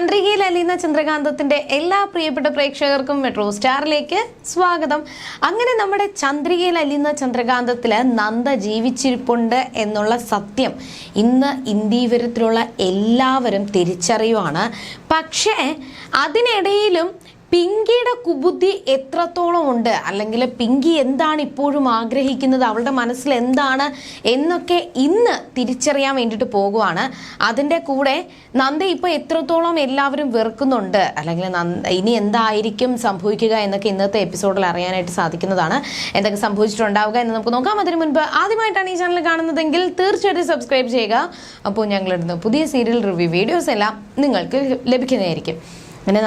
ചന്ദ്രികയിൽ അലിയുന്ന ചന്ദ്രകാന്തത്തിന്റെ എല്ലാ പ്രിയപ്പെട്ട പ്രേക്ഷകർക്കും മെട്രോ സ്റ്റാറിലേക്ക് സ്വാഗതം. അങ്ങനെ നമ്മുടെ ചന്ദ്രികയിൽ അലിയുന്ന ചന്ദ്രകാന്തത്തിൽ നന്ദ ജീവിച്ചിരിപ്പുണ്ട് എന്നുള്ള സത്യം ഇന്ന് ഇന്ത്യവരത്തിലുള്ള എല്ലാവരും തിരിച്ചറിയുവാണ്. പക്ഷേ അതിനിടയിലും പിങ്കിയുടെ കുബുദ്ധി എത്രത്തോളം ഉണ്ട്? അല്ലെങ്കിൽ പിങ്കി എന്താണ് ഇപ്പോഴും ആഗ്രഹിക്കുന്നത്? അവളുടെ മനസ്സിൽ എന്താണ്? എന്നൊക്കെ ഇന്ന് തിരിച്ചറിയാൻ വേണ്ടിയിട്ട് പോകുവാണ്. അതിന്റെ കൂടെ നന്ദി ഇപ്പോൾ എത്രത്തോളം എല്ലാവരും വെറുക്കുന്നുണ്ട്? അല്ലെങ്കിൽ ഇനി എന്തായിരിക്കും സംഭവിക്കുക എന്നൊക്കെ ഇന്നത്തെ എപ്പിസോഡിൽ അറിയാനായിട്ട് സാധിക്കുന്നതാണ്. എന്തൊക്കെ സംഭവിച്ചിട്ടുണ്ടാവുക എന്ന് നമുക്ക് നോക്കാം. അതിനു മുൻപ് ആദ്യമായിട്ടാണ് ഈ ചാനൽ കാണുന്നതെങ്കിൽ തീർച്ചയായിട്ടും സബ്സ്ക്രൈബ് ചെയ്യുക. അപ്പോൾ ഞങ്ങളിടുന്ന പുതിയ സീരിയൽ റിവ്യൂ വീഡിയോസ് എല്ലാം നിങ്ങൾക്ക് ലഭിക്കുന്നതായിരിക്കും. അങ്ങനെ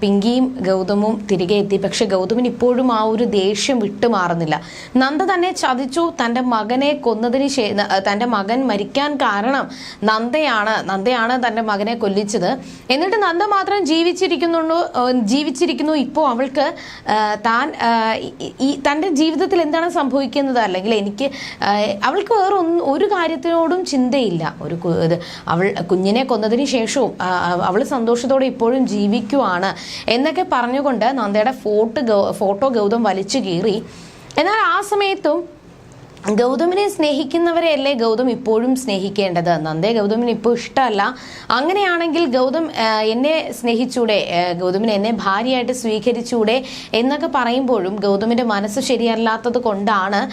പിങ്കിയും ഗൗതമും തിരികെ എത്തി. പക്ഷെ ഗൗതമിന് ഇപ്പോഴും ആ ഒരു ദേഷ്യം വിട്ടുമാറുന്നില്ല. നന്ദ തന്നെ ചതിച്ചു. തന്റെ മകനെ കൊന്നതിന് തന്റെ മകൻ മരിക്കാൻ കാരണം നന്ദയാണ്. നന്ദയാണ് തന്റെ മകനെ കൊല്ലിച്ചത്. എന്നിട്ട് നന്ദ മാത്രം ജീവിച്ചിരിക്കുന്നുള്ളൂ ജീവിച്ചിരിക്കുന്നു. ഇപ്പോൾ അവൾക്ക് താൻ ഈ- തന്റെ ജീവിതത്തിൽ എന്താണ് സംഭവിക്കുന്നത്? അല്ലെങ്കിൽ എനിക്ക് അവൾക്ക് വേറെ ഒരു കാര്യത്തിനോടും ചിന്തയില്ല. ഒരു അവൾ കുഞ്ഞിനെ കൊന്നതിന് ശേഷവും അവൾ സന്തോഷത്തോടെ ഇപ്പോഴും ജീവിക്കുവാണ് എന്നൊക്കെ പറഞ്ഞുകൊണ്ട് നന്ദയുടെ ഫോട്ടോ ഫോട്ടോ ഗൗതം വലിച്ചു കീറി. എന്നാൽ ആ സമയത്തും ഗൗതമിനെ സ്നേഹിക്കുന്നവരെയല്ലേ ഗൗതം ഇപ്പോഴും സ്നേഹിക്കേണ്ടത്? നന്ദേ ഗൗതമിന് ഇപ്പോൾ ഇഷ്ടമല്ല. അങ്ങനെയാണെങ്കിൽ ഗൗതം എന്നെ സ്നേഹിച്ചൂടെ? ഗൗതമിന് എന്നെ ഭാര്യയായിട്ട് സ്വീകരിച്ചൂടെ? എന്നൊക്കെ പറയുമ്പോഴും ഗൗതമിന്റെ മനസ്സ് ശരിയല്ലാത്തത് കൊണ്ടാണ്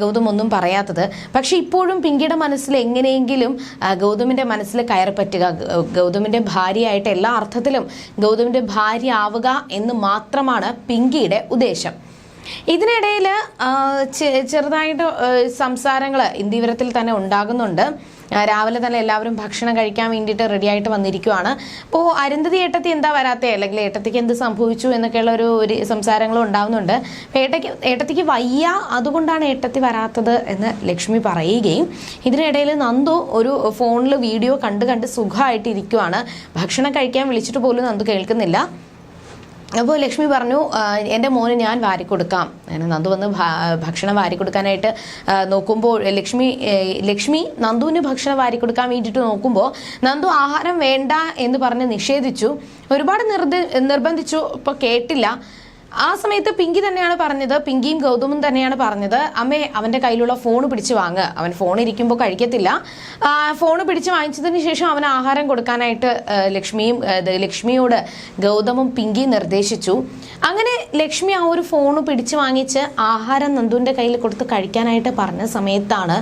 ഗൗതം ഒന്നും പറയാത്തത്. പക്ഷേ ഇപ്പോഴും പിങ്കിയുടെ മനസ്സിൽ എങ്ങനെയെങ്കിലും ഗൗതമിന്റെ മനസ്സിൽ കയറി പറ്റുക ഗ- ഗൗതമിന്റെ ഭാര്യയായിട്ട് എല്ലാ അർത്ഥത്തിലും ഗൗതമിന്റെ ഭാര്യ ആവുക എന്ന് മാത്രമാണ് പിങ്കിയുടെ ഉദ്ദേശം. ഇതിനിടയിൽ ചെറുതായിട്ട് സംസാരങ്ങൾ ഇന്ത്യവരത്തിൽ തന്നെ ഉണ്ടാകുന്നുണ്ട്. രാവിലെ തന്നെ എല്ലാവരും ഭക്ഷണം കഴിക്കാൻ വേണ്ടിയിട്ട് റെഡി ആയിട്ട് വന്നിരിക്കുവാണ്. അപ്പോൾ അരുന്ധതി ഏട്ടത്തി എന്താ വരാത്തെ? അല്ലെങ്കിൽ ഏട്ടത്തിക്ക് എന്ത് സംഭവിച്ചു എന്നൊക്കെയുള്ള ഒരു ഒരു സംസാരങ്ങളും ഉണ്ടാവുന്നുണ്ട്. ഏട്ടയ്ക്ക് ഏട്ടത്തിക്ക് വയ്യ അതുകൊണ്ടാണ് ഏട്ടത്തി വരാത്തത് എന്ന് ലക്ഷ്മി പറയുകയും ഇതിനിടയിൽ നന്ദു ഒരു ഫോണിൽ വീഡിയോ കണ്ട് കണ്ട് സുഖമായിട്ടിരിക്കുവാണ്. ഭക്ഷണം കഴിക്കാൻ വിളിച്ചിട്ട് പോലും നന്ദു കേൾക്കുന്നില്ല. അപ്പോൾ ലക്ഷ്മി പറഞ്ഞു എന്റെ മോന് ഞാൻ വാരി കൊടുക്കാം നന്ദു വന്ന് ഭക്ഷണം വാരി കൊടുക്കാനായിട്ട് നോക്കുമ്പോൾ ലക്ഷ്മി ലക്ഷ്മി നന്ദുവിന് ഭക്ഷണം വാരി കൊടുക്കാൻ വേണ്ടിയിട്ട് നോക്കുമ്പോൾ നന്ദു ആഹാരം വേണ്ട എന്ന് പറഞ്ഞ് നിഷേധിച്ചു. ഒരുപാട് നിർബന്ധിച്ചു. ഇപ്പോൾ കേട്ടില്ല. ആ സമയത്ത് പിങ്കി തന്നെയാണ് പറഞ്ഞത്. പിങ്കിയും ഗൗതമും തന്നെയാണ് പറഞ്ഞത്. അമ്മേ അവന്റെ കയ്യിലുള്ള ഫോൺ പിടിച്ച് വാങ്ങ്. അവൻ ഫോൺ ഇരിക്കുമ്പോൾ കഴിക്കത്തില്ല. ഫോൺ പിടിച്ച് വാങ്ങിച്ചതിന് ശേഷം അവന് ആഹാരം കൊടുക്കാനായിട്ട് ലക്ഷ്മിയും ലക്ഷ്മിയോട് ഗൗതമും പിങ്കിയും നിർദ്ദേശിച്ചു. അങ്ങനെ ലക്ഷ്മി ആ ഒരു ഫോൺ പിടിച്ച് വാങ്ങിച്ച് ആഹാരം നന്ദുവിന്റെ കയ്യിൽ കൊടുത്ത് കഴിക്കാനായിട്ട് പറഞ്ഞ സമയത്താണ്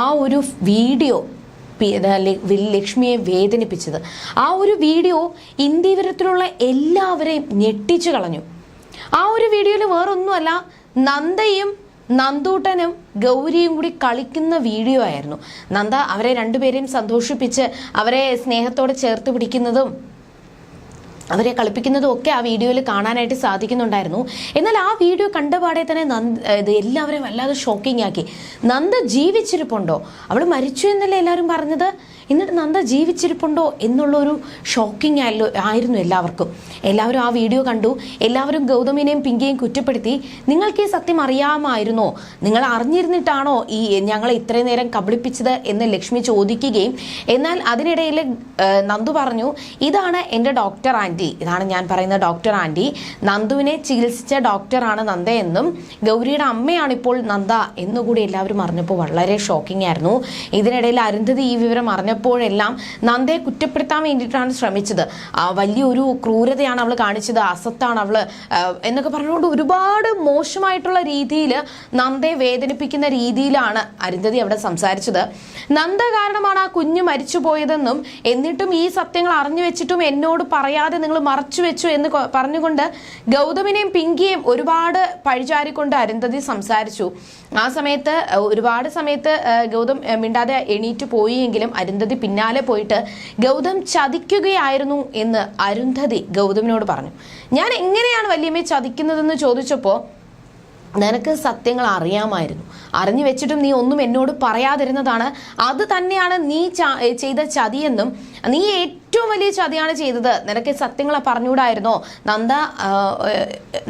ആ ഒരു വീഡിയോ ലക്ഷ്മിയെ വേദനിപ്പിച്ചത്. ആ ഒരു വീഡിയോ ഇന്ത്യവരത്തിലുള്ള എല്ലാവരെയും ഞെട്ടിച്ചു കളഞ്ഞു. ആ ഒരു വീഡിയോയിൽ വേറൊന്നുമല്ല നന്ദയും നന്ദൂട്ടനും ഗൗരിയും കൂടി കളിക്കുന്ന വീഡിയോ ആയിരുന്നു. നന്ദ അവരെ രണ്ടുപേരെയും സന്തോഷിപ്പിച്ച് അവരെ സ്നേഹത്തോടെ ചേർത്ത് പിടിക്കുന്നതും അവരെ കളിപ്പിക്കുന്നതും ഒക്കെ ആ വീഡിയോയിൽ കാണാനായിട്ട് സാധിക്കുന്നുണ്ടായിരുന്നു. എന്നാൽ ആ വീഡിയോ കണ്ടപാടെ തന്നെ നന്ദ ഇത് എല്ലാവരെയും വല്ലാതെ ഷോക്കിംഗ് ആക്കി. നന്ദ ജീവിച്ചിരിപ്പുണ്ടോ? അവൾ മരിച്ചു എന്നല്ലേ എല്ലാവരും പറഞ്ഞത്? എന്നിട്ട് നന്ദ ജീവിച്ചിരിപ്പുണ്ടോ എന്നുള്ളൊരു ഷോക്കിംഗ് ആയല്ലോ ആയിരുന്നു എല്ലാവർക്കും. എല്ലാവരും ആ വീഡിയോ കണ്ടു. എല്ലാവരും ഗൗതമിനെയും പിങ്കിയെയും കുറ്റപ്പെടുത്തി. നിങ്ങൾക്ക് ഈ സത്യം അറിയാമായിരുന്നോ? നിങ്ങൾ അറിഞ്ഞിരുന്നിട്ടാണോ ഈ ഞങ്ങളെ ഇത്രയും നേരം കബളിപ്പിച്ചത് എന്ന് ലക്ഷ്മി ചോദിക്കുകയും എന്നാൽ അതിനിടയിൽ നന്ദു പറഞ്ഞു ഇതാണ് എന്റെ ഡോക്ടർ ആന്റി. ഇതാണ് ഞാൻ പറയുന്ന ഡോക്ടർ ആന്റി. നന്ദുവിനെ ചികിത്സിച്ച ഡോക്ടറാണ് നന്ദ എന്നും ഗൗരിയുടെ അമ്മയാണ് ഇപ്പോൾ നന്ദ എന്നുകൂടി എല്ലാവരും അറിഞ്ഞപ്പോൾ വളരെ ഷോക്കിംഗ് ആയിരുന്നു. ഇതിനിടയിൽ അരുന്ധതി ഈ വിവരം അറിഞ്ഞപ്പോഴെല്ലാം നന്ദയെ കുറ്റപ്പെടുത്താൻ വേണ്ടിയിട്ടാണ് ശ്രമിച്ചത്. വലിയൊരു ക്രൂരതയാണ് അവൾ കാണിച്ചത്. അസത്താണ് അവൾ എന്നൊക്കെ പറഞ്ഞുകൊണ്ട് ഒരുപാട് മോശമായിട്ടുള്ള രീതിയിൽ നന്ദയെ വേദനിപ്പിക്കുന്ന രീതിയിലാണ് അരുന്ധതി അവിടെ സംസാരിച്ചത്. നന്ദ കാരണമാണ് ആ കുഞ്ഞ് മരിച്ചു പോയതെന്നും എന്നിട്ടും ഈ സത്യങ്ങൾ അറിഞ്ഞു വെച്ചിട്ടും എന്നോട് പറയാതെ നിങ്ങൾ മറച്ചു വെച്ചു എന്ന് പറഞ്ഞുകൊണ്ട് ഗൗതമിനെയും പിങ്കിയെയും ഒരുപാട് പഴിചാരിക്കൊണ്ട് അരുന്ധതി സംസാരിച്ചു. ആ സമയത്ത് ഒരുപാട് സമയത്ത് ഗൗതം മിണ്ടാതെ എണീറ്റ് പോയെങ്കിലും അരുന്ധതി പിന്നാലെ പോയിട്ട് ഗൗതം ചതിക്കുകയായിരുന്നു എന്ന് അരുന്ധതി ഗൗതമിനോട് പറഞ്ഞു. ഞാൻ എങ്ങനെയാണ് വല്യമ്മയെ ചതിക്കുന്നതെന്ന് ചോദിച്ചപ്പോൾ നിനക്ക് സത്യങ്ങൾ അറിയാമായിരുന്നു. അറിഞ്ഞു വെച്ചിട്ടും നീ ഒന്നും എന്നോട് പറയാതിരുന്നതാണ്. അത് തന്നെയാണ് നീ ചെയ്ത ചതിയെന്നും നീ ഏറ്റവും വലിയ ചതിയാണ് ചെയ്തത്. നിനക്ക് സത്യങ്ങൾ പറഞ്ഞുകൂടായിരുന്നോ? നന്ദ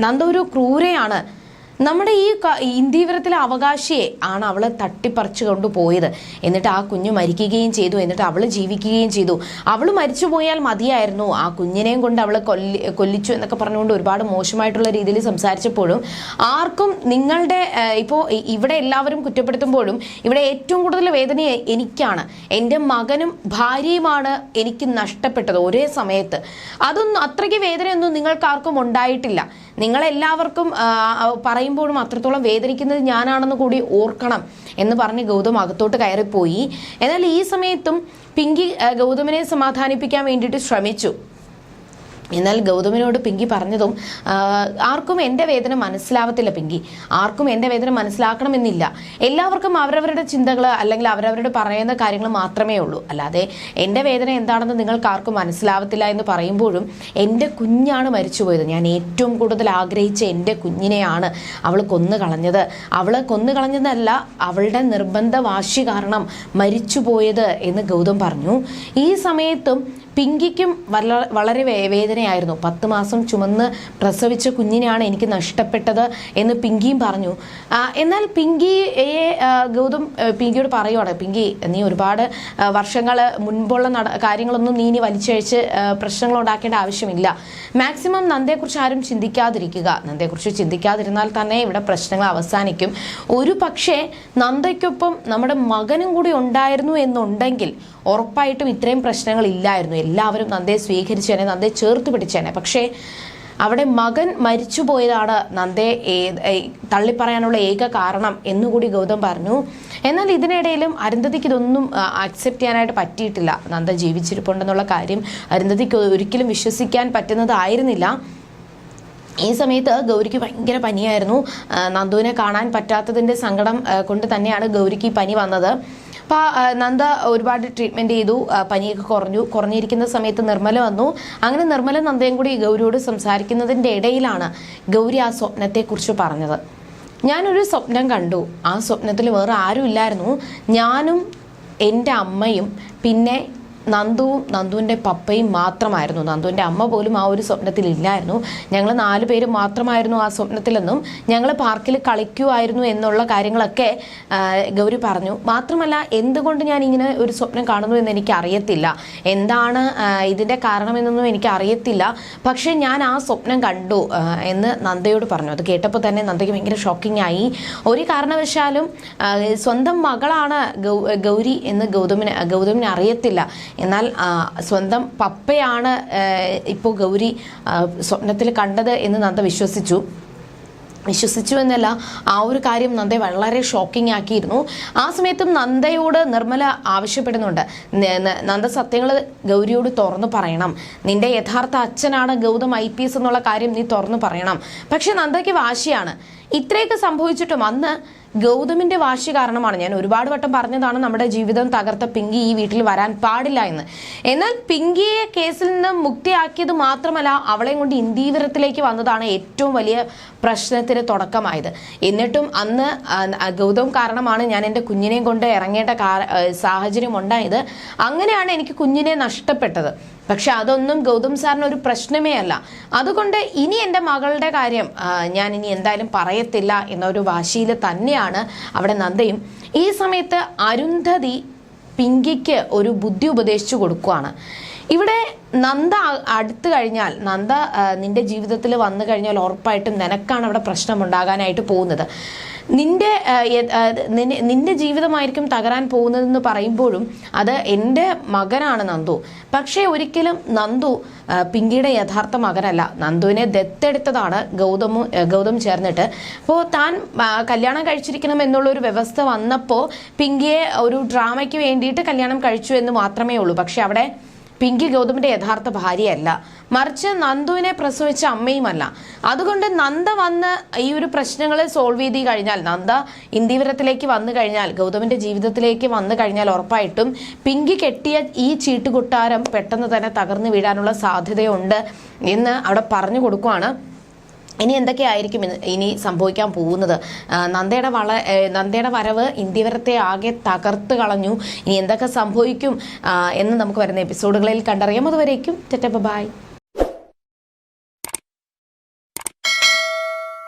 നന്ദ ഒരു ക്രൂരയാണ്. നമ്മുടെ ഈ ഇന്ദീവരത്തിലെ അവകാശിയെ ആണ് അവൾ തട്ടിപ്പറിച്ചു കൊണ്ടുപോയത്. എന്നിട്ട് ആ കുഞ്ഞ് മരിക്കുകയും ചെയ്തു. എന്നിട്ട് അവൾ ജീവിക്കുകയും ചെയ്തു. അവൾ മരിച്ചു പോയാൽ മതിയായിരുന്നു. ആ കുഞ്ഞിനെയും കൊണ്ട് അവൾ കൊല്ലി കൊല്ലിച്ചു എന്നൊക്കെ പറഞ്ഞുകൊണ്ട് ഒരുപാട് മോശമായിട്ടുള്ള രീതിയിൽ സംസാരിച്ചപ്പോഴും ആർക്കും നിങ്ങളുടെ ഇപ്പോൾ ഇവിടെ എല്ലാവരും കുറ്റപ്പെടുത്തുമ്പോഴും ഇവിടെ ഏറ്റവും കൂടുതൽ വേദന എനിക്കാണ്. എന്റെ മകനും ഭാര്യയുമാണ് എനിക്ക് നഷ്ടപ്പെട്ടത് ഒരേ സമയത്ത്. അതൊന്നും അത്രയ്ക്ക് വേദനയൊന്നും നിങ്ങൾക്ക് ആർക്കും ഉണ്ടായിട്ടില്ല. നിങ്ങളെല്ലാവർക്കും ആ, പറയുമ്പോഴും അത്രത്തോളം വേദനിക്കുന്നത് ഞാനാണെന്ന് കൂടി ഓർക്കണം എന്ന് പറഞ്ഞ് ഗൗതം അകത്തോട്ട് കയറിപ്പോയി. എന്നാൽ ഈ സമയത്തും പിങ്കി ഗൗതമിനെ സമാധാനിപ്പിക്കാൻ വേണ്ടിയിട്ട് ശ്രമിച്ചു. എന്നാൽ ഗൗതമിനോട് പിങ്കി പറഞ്ഞതും ആർക്കും എന്റെ വേദന മനസ്സിലാവത്തില്ല പിങ്കി. ആർക്കും എന്റെ വേദന മനസ്സിലാക്കണമെന്നില്ല. എല്ലാവർക്കും അവരവരുടെ ചിന്തകൾ അല്ലെങ്കിൽ അവരവരുടെ പറയുന്ന കാര്യങ്ങൾ മാത്രമേ ഉള്ളൂ. അല്ലാതെ എന്റെ വേദന എന്താണെന്ന് നിങ്ങൾക്ക് ആർക്കും മനസ്സിലാവത്തില്ല എന്ന് പറയുമ്പോഴും എന്റെ കുഞ്ഞാണ് മരിച്ചുപോയത്. ഞാൻ ഏറ്റവും കൂടുതൽ ആഗ്രഹിച്ച എന്റെ കുഞ്ഞിനെയാണ് അവൾ കൊന്നു കളഞ്ഞത്. അവൾ കൊന്നു കളഞ്ഞതല്ല അവളുടെ നിർബന്ധ വാശി കാരണം മരിച്ചുപോയത് എന്ന് ഗൗതം പറഞ്ഞു. ഈ സമയത്തും പിങ്കിക്കും വളരെ വേദനയായിരുന്നു. പത്ത് മാസം ചുമന്ന് പ്രസവിച്ച കുഞ്ഞിനെയാണ് എനിക്ക് നഷ്ടപ്പെട്ടത് എന്ന് പിങ്കിയും പറഞ്ഞു. എന്നാൽ പിങ്കിയെ ഗൗതം പിങ്കിയോട് പറയുവാണ്. പിങ്കി നീ ഒരുപാട് വർഷങ്ങൾ മുൻപുള്ള നട കാര്യങ്ങളൊന്നും നീ ഇനി വലിച്ചഴിച്ച് പ്രശ്നങ്ങൾ ഉണ്ടാക്കേണ്ട ആവശ്യമില്ല. മാക്സിമം നന്ദയെക്കുറിച്ച് ആരും ചിന്തിക്കാതിരിക്കുക. നന്ദയെക്കുറിച്ച് ചിന്തിക്കാതിരുന്നാൽ തന്നെ ഇവിടെ പ്രശ്നങ്ങൾ അവസാനിക്കും. ഒരു പക്ഷേ നന്ദയ്ക്കൊപ്പം നമ്മുടെ മകനും കൂടി ഉണ്ടായിരുന്നു എന്നുണ്ടെങ്കിൽ ഉറപ്പായിട്ടും ഇത്രയും പ്രശ്നങ്ങൾ ഇല്ലായിരുന്നു. എല്ലാവരും നന്ദയെ സ്വീകരിച്ചേനെ നന്ദയെ ചേർത്ത് പിടിച്ചേനെ. പക്ഷേ അവിടെ മകൻ മരിച്ചുപോയതാണ് നന്ദയെ തള്ളിപ്പറയാനുള്ള ഏക കാരണം എന്നുകൂടി ഗൗതം പറഞ്ഞു. എന്നാൽ ഇതിനിടയിലും അരുന്ധതിക്ക് ഇതൊന്നും അക്സെപ്റ്റ് ചെയ്യാനായിട്ട് പറ്റിയിട്ടില്ല. നന്ദ ജീവിച്ചിരിപ്പുണ്ടെന്നുള്ള കാര്യം അരുന്ധതിക്ക് ഒരിക്കലും വിശ്വസിക്കാൻ പറ്റുന്നതായിരുന്നില്ല. ഈ സമയത്ത് ഗൗരിക്ക് ഭയങ്കര പനിയായിരുന്നു. നന്ദുവിനെ കാണാൻ പറ്റാത്തതിന്റെ സങ്കടം കൊണ്ട് തന്നെയാണ് ഗൗരിക്ക് ഈ പനി വന്നത്. അപ്പോൾ നന്ദ ഒരുപാട് ട്രീറ്റ്മെന്റ് ചെയ്തു. പനിയൊക്കെ കുറഞ്ഞു. കുറഞ്ഞിരിക്കുന്ന സമയത്ത് നിർമ്മല വന്നു. അങ്ങനെ നിർമ്മല നന്ദയും കൂടി ഗൗരിയോട് സംസാരിക്കുന്നതിന്റെ ഇടയിലാണ് ഗൗരി ആ സ്വപ്നത്തെക്കുറിച്ച് പറഞ്ഞത്. ഞാനൊരു സ്വപ്നം കണ്ടു. ആ സ്വപ്നത്തിൽ വേറെ ആരും ഇല്ലായിരുന്നു ഞാനും എന്റെ അമ്മയും പിന്നെ നന്ദുവും നന്ദുവിന്റെ പപ്പയും മാത്രമായിരുന്നു. നന്ദുവിന്റെ അമ്മ പോലും ആ ഒരു സ്വപ്നത്തിൽ ഇല്ലായിരുന്നു. ഞങ്ങൾ നാല് പേര് മാത്രമായിരുന്നു ആ സ്വപ്നത്തിലെന്നും ഞങ്ങൾ പാർക്കിൽ കളിക്കുമായിരുന്നു എന്നുള്ള കാര്യങ്ങളൊക്കെ ഗൗരി പറഞ്ഞു. മാത്രമല്ല എന്തുകൊണ്ട് ഞാൻ ഇങ്ങനെ ഒരു സ്വപ്നം കാണുന്നു എന്ന് എനിക്ക് അറിയത്തില്ല എന്താണ് ഇതിന്റെ കാരണമെന്നൊന്നും എനിക്ക് അറിയത്തില്ല പക്ഷേ ഞാൻ ആ സ്വപ്നം കണ്ടു എന്ന് നന്ദയോട് പറഞ്ഞു. അത് കേട്ടപ്പോൾ തന്നെ നന്ദയ്ക്ക് ഭയങ്കര ഷോക്കിംഗ് ആയി. ഒരു കാരണവശാലും സ്വന്തം മകളാണ് ഗൗരി എന്ന് ഗൗതമിന് ഗൗതമിന് അറിയത്തില്ല. എന്നാൽ സ്വന്തം പപ്പയാണ് ഇപ്പോൾ ഗൗരി സ്വപ്നത്തിൽ കണ്ടത് എന്ന് നന്ദ വിശ്വസിച്ചു. വിശ്വസിച്ചു എന്നല്ല ആ ഒരു കാര്യം നന്ദയെ വളരെ ഷോക്കിംഗ് ആക്കിയിരുന്നു. ആ സമയത്തും നന്ദയോട് നിർമ്മല ആവശ്യപ്പെടുന്നുണ്ട്. നന്ദ സത്യങ്ങൾ ഗൗരിയോട് തുറന്നു പറയണം. നിന്റെ യഥാർത്ഥ അച്ഛനാണ് ഗൗതം ഐ പി എസ് എന്നുള്ള കാര്യം നീ തുറന്നു പറയണം. പക്ഷെ നന്ദയ്ക്ക് വാശിയാണ്. ഇത്രയൊക്കെ സംഭവിച്ചിട്ടും അന്ന് ഗൗതമിന്റെ വാശി കാരണമാണ്. ഞാൻ ഒരുപാട് വട്ടം പറഞ്ഞതാണ് നമ്മുടെ ജീവിതം തകർത്ത പിങ്കി ഈ വീട്ടിൽ വരാൻ പാടില്ല എന്ന്. എന്നാൽ പിങ്കിയെ കേസിൽ നിന്ന് മുക്തിയാക്കിയത് മാത്രമല്ല അവളെയും കൊണ്ട് ഇന്ദീവരത്തിലേക്ക് വന്നതാണ് ഏറ്റവും വലിയ പ്രശ്നത്തിന് തുടക്കമായത്. എന്നിട്ടും അന്ന് ഗൗതം കാരണമാണ് ഞാൻ എന്റെ കുഞ്ഞിനെയും കൊണ്ട് ഇറങ്ങേണ്ട സാഹചര്യം ഉണ്ടായത് അങ്ങനെയാണ് എനിക്ക് കുഞ്ഞിനെ നഷ്ടപ്പെട്ടത്. പക്ഷെ അതൊന്നും ഗൗതം സാറിന് ഒരു പ്രശ്നമേ അല്ല. അതുകൊണ്ട് ഇനി എന്റെ മകളുടെ കാര്യം ഞാൻ ഇനി എന്തായാലും പറയത്തില്ല എന്നൊരു വാശിയിൽ തന്നെയാണ് അവിടെ നന്ദയും. ഈ സമയത്ത് അരുന്ധതി പിങ്കിക്ക് ഒരു ബുദ്ധി ഉപദേശിച്ചു കൊടുക്കുകയാണ് ഇവിടെ നന്ദ അടുത്തു കഴിഞ്ഞാൽ നന്ദ നിന്റെ ജീവിതത്തിൽ വന്നു കഴിഞ്ഞാൽ ഉറപ്പായിട്ടും നിനക്കാണ് അവിടെ പ്രശ്നമുണ്ടാകാനായിട്ട് പോകുന്നത്. നിന്റെ നിന്റെ ജീവിതമായിരിക്കും തകരാൻ പോകുന്നതെന്ന് പറയുമ്പോഴും അത് എന്റെ മകനാണ് നന്ദു. പക്ഷേ ഒരിക്കലും നന്ദു പിങ്കിയുടെ യഥാർത്ഥ മകനല്ല. നന്ദുവിനെ ദത്തെടുത്തതാണ് ഗൗതമു ഗൗതം ചേർന്നിട്ട്. അപ്പോൾ താൻ കല്യാണം കഴിച്ചിരിക്കണം എന്നുള്ളൊരു വ്യവസ്ഥ വന്നപ്പോൾ പിങ്കിയെ ഒരു ഡ്രാമയ്ക്ക് വേണ്ടിയിട്ട് കല്യാണം കഴിച്ചു എന്ന് മാത്രമേ ഉള്ളൂ. പക്ഷെ അവിടെ പിങ്കി ഗൗതമിന്റെ യഥാർത്ഥ ഭാര്യയല്ല. മറിച്ച് നന്ദുവിനെ പ്രസവിച്ച അമ്മയുമല്ല. അതുകൊണ്ട് നന്ദ വന്ന് ഈ ഒരു പ്രശ്നങ്ങൾ സോൾവ് ചെയ്ത് കഴിഞ്ഞാൽ നന്ദ ഇന്ദീവരത്തിലേക്ക് വന്നു കഴിഞ്ഞാൽ ഗൗതമിന്റെ ജീവിതത്തിലേക്ക് വന്നു കഴിഞ്ഞാൽ ഉറപ്പായിട്ടും പിങ്കി കെട്ടിയ ഈ ചീട്ടുകൊട്ടാരം പെട്ടെന്ന് തന്നെ തകർന്നു വീഴാനുള്ള സാധ്യതയുണ്ട് എന്ന് അവിടെ പറഞ്ഞു കൊടുക്കുവാണ് ഇനി എന്തൊക്കെയായിരിക്കും ഇനി സംഭവിക്കാൻ പോകുന്നത്? നന്ദയുടെ വള നന്ദയുടെ വരവ് ഇന്ത്യവരത്തെ ആകെ തകർത്ത് കളഞ്ഞു. ഇനി എന്തൊക്കെ സംഭവിക്കും എന്ന് നമുക്ക് വരുന്ന എപ്പിസോഡുകളിൽ കണ്ടറിയാം. അതുവരേക്കും ബൈ.